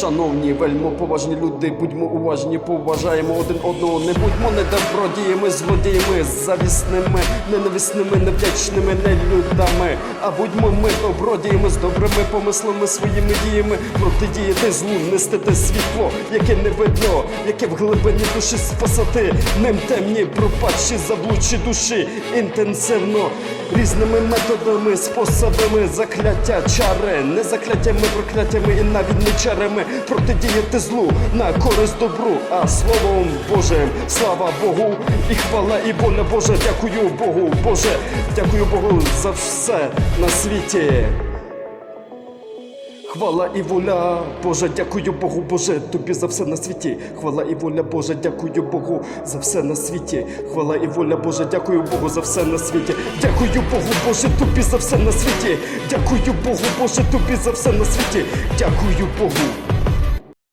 Шановні, вельмо поважні люди, будьмо уважні, поважаємо один одного, не будьмо недобродіями, злодіями, завісними, ненависними, невдячними нелюдами, а будьмо ми добродіями з добрими помислами, своїми діями, протидіяти злу, нестити світло, яке не видно, яке в глибині душі спасати, ним темні, пропадші, заблудші душі, інтенсивно, різними методами, способами, закляття, чари, не закляттями, прокляттями і навіть не чарами, протидіяти злу на користь добру, а словом Божим, слава Богу, і хвала, і воля Божа, дякую Богу, Боже, дякую Богу за все на світі. Хвала і воля, Боже, дякую Богу, Боже, тобі за все на світі. Хвала і воля, Боже, дякую Богу за все на світі. Хвала і воля, Боже, дякую Богу за все на світі. Дякую Богу, Боже, тобі за все на світі. Дякую Богу, Боже, тобі за все на світі. Дякую Богу.